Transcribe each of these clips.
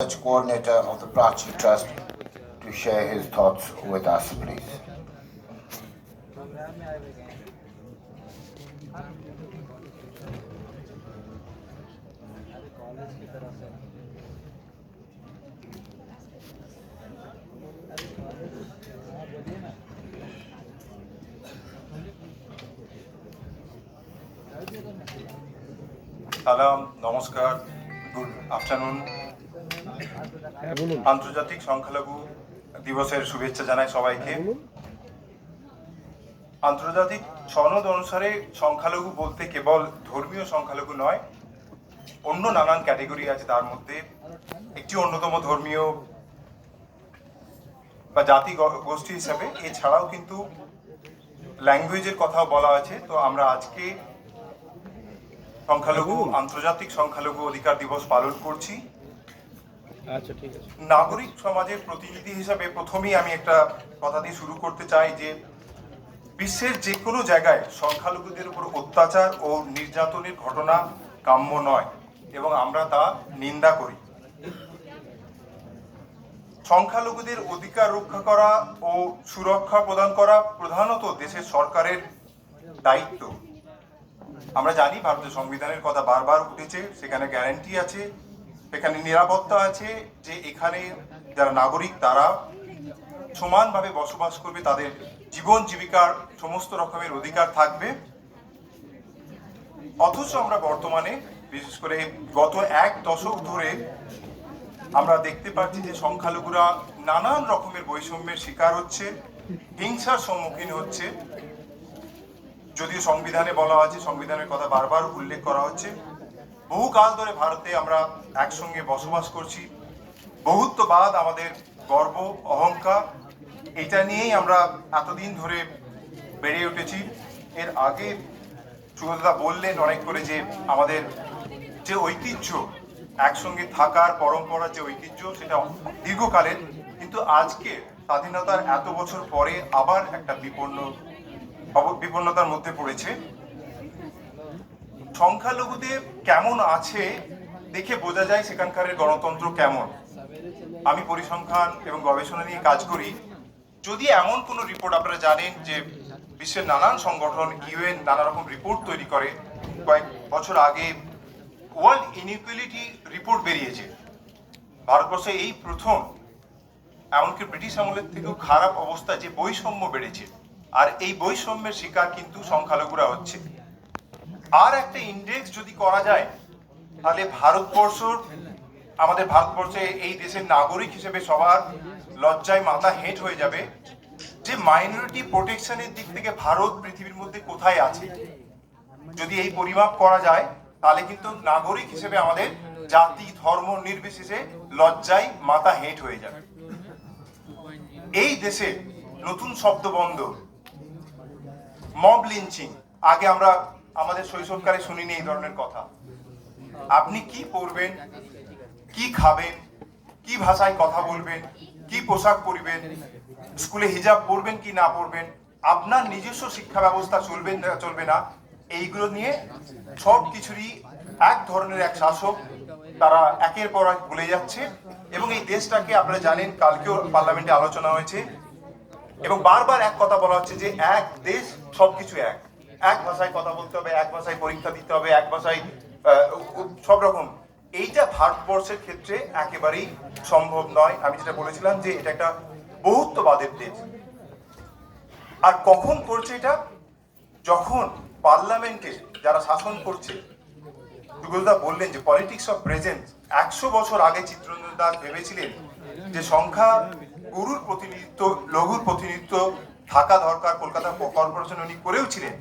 Research Coordinator of the Prachi Trust to share his thoughts with us, please. Salam, namaskar, good afternoon. আন্তর্জাতিক সংখ্যালঘু দিবসের শুভেচ্ছা জানাই সবাইকে। আন্তর্জাতিক সনদ অনুসারে সংখ্যালঘু বলতে কেবল ধর্মীয় সংখ্যালঘু নয় অন্য নানান ক্যাটেগরি আছে তার মধ্যে। একটি অন্যতম ধর্মীয় বা জাতি গোষ্ঠী হিসাবে। এছাড়াও কিন্তু ল্যাঙ্গুয়েজের কথাও বলা আছে। তো আমরা আজকে সংখ্যালঘু আন্তর্জাতিক সংখ্যালঘু অধিকার দিবস পালন করছি। নাগরিক সমাজের প্রতিনিধি হিসাবে প্রথমেই আমি একটা কথা দিয়ে শুরু করতে চাই যে, বিশ্বের যে কোনো জায়গায় সংখ্যালঘুদের উপর অত্যাচার ও নির্যাতনের ঘটনা কাম্য নয় এবং আমরা তা নিন্দা করি। সংখ্যালঘুদের অধিকার রক্ষা করা ও সুরক্ষা প্রদান করা প্রধানত দেশের সরকারের দায়িত্ব। আমরা জানি ভারতের সংবিধানের কথা বারবার উঠেছে, সেখানে গ্যারান্টি আছে। সেখানে নিরাপত্তা আছে যে এখানে যারা নাগরিক, তারা সমানভাবে বসবাস করবে, তাদের জীবন জীবিকার সমস্ত রকমের অধিকার থাকবে। অথচ আমরা বর্তমানে, বিশেষ করে গত এক দশক ধরে আমরা দেখতে পাচ্ছি যে সংখ্যালঘুরা নানান রকমের বৈষম্যের শিকার হচ্ছে, হিংসার সম্মুখীন হচ্ছে। যদিও সংবিধানে বলা আছে, সংবিধানের কথা বারবার উল্লেখ করা হচ্ছে। বহুকাল ধরে ভারতে আমরা একসঙ্গে বসবাস করছি। বহুত্ববাদ আমাদের গর্ব, অহংকার, এটা নিয়েই আমরা এতদিন ধরে বেড়ে উঠেছি। এর আগে সুগতদা বললেন অনেক করে যে আমাদের যে ঐতিহ্য, একসঙ্গে থাকার পরম্পরার যে ঐতিহ্য, সেটা দীর্ঘকালের। কিন্তু আজকে স্বাধীনতার এত বছর পরে আবার একটা বিপন্ন, বিপন্নতার মধ্যে পড়েছে। সংখ্যালঘুদের কেমন আছে দেখে বোঝা যায় সেখানকার গণতন্ত্র কেমন। আমি পরিসংখ্যান এবং গবেষণা নিয়ে কাজ করি। যদি এমন কোনো রিপোর্ট আপনারা জানেন যে বিশ্বের নানান সংগঠন, ইউএন, নানা রকম রিপোর্ট তৈরি করে, কয়েক বছর আগে ওয়ার্ল্ড ইনইকুয়ালিটি রিপোর্ট বেরিয়েছে। ভারতবর্ষে এই প্রথম, এমনকি ব্রিটিশ আমলের থেকেও খারাপ অবস্থা যে বৈষম্য বেড়েছে। আর এই বৈষম্যের শিকার কিন্তু সংখ্যালঘুরা হচ্ছে। আর একটা ইন্ডেক্স যদি করা যায়, তাহলে ভারতবর্ষ আমাদের ভারতবর্ষে এই দেশের নাগরিক হিসেবে সবার লজ্জায় মাথা হেঁট হয়ে যাবে যে মাইনরিটি প্রোটেকশনের দিক থেকে ভারত পৃথিবীর মধ্যে কোথায় আছে। যদি এই পরিমাপ করা যায়, তাহলে কিন্তু নাগরিক হিসেবে আমাদের জাতি, ধর্ম নির্বিশেষে লজ্জায় মাথা হেঁট হয়ে যাবে। এই দেশে নতুন শব্দ বন্ধ মব লিঞ্চিং আগে আমরা আমাদের শৈশবকালে শুনিনি এই ধরনের কথা। আপনি কি পরবেন? কি খাবেন? কি ভাষায় কথা বলবেন? কি পোশাক পরবেন? স্কুলে হিজাব পরবেন কি না পরবেন? আপনার নিজস্ব শিক্ষা ব্যবস্থা চলবে চলবে না। এইগুলো নিয়ে সব কিছুরই এক ধরনের এক শাসক তারা একের পর এক ভুলে যাচ্ছে এবং এই দেশটাকে আপনারা জানেন, কালকেও পার্লামেন্টে আলোচনা হয়েছে। এবং বারবার এক কথা বলা হচ্ছে যে এক দেশ সবকিছু এক। এক ভাষায় কথা বলতে হবে, এক ভাষায় পরীক্ষা দিতে হবে, এক ভাষায় সব রকম। এইটা ভারতবর্ষের ক্ষেত্রে একেবারেই সম্ভব নয়। আমি যেটা বলেছিলাম যে এটা একটা বহুত্ববাদের দেশ। আর কখন করছে এটা? যখন পার্লামেন্টে যারা শাসন করছে সুগলদা বললেন যে পলিটিক্স অফ প্রেজেন্স একশো বছর আগে চিত্ররঞ্জন দাস ভেবেছিলেন যে সংখ্যা গুরুর প্রতিনিধিত্ব, লঘুর প্রতিনিধিত্ব থাকা দরকার, কলকাতা কর্পোরেশন উনি করেও ছিলেন।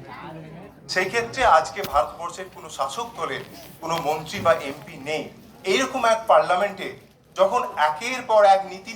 সেই ক্ষেত্রে আজকে ভারতবর্ষের কোনো শাসক দলের কোনো মন্ত্রী বা এমপি নেই। এইরকম এক পার্লামেন্টে যখন একের পর এক নীতি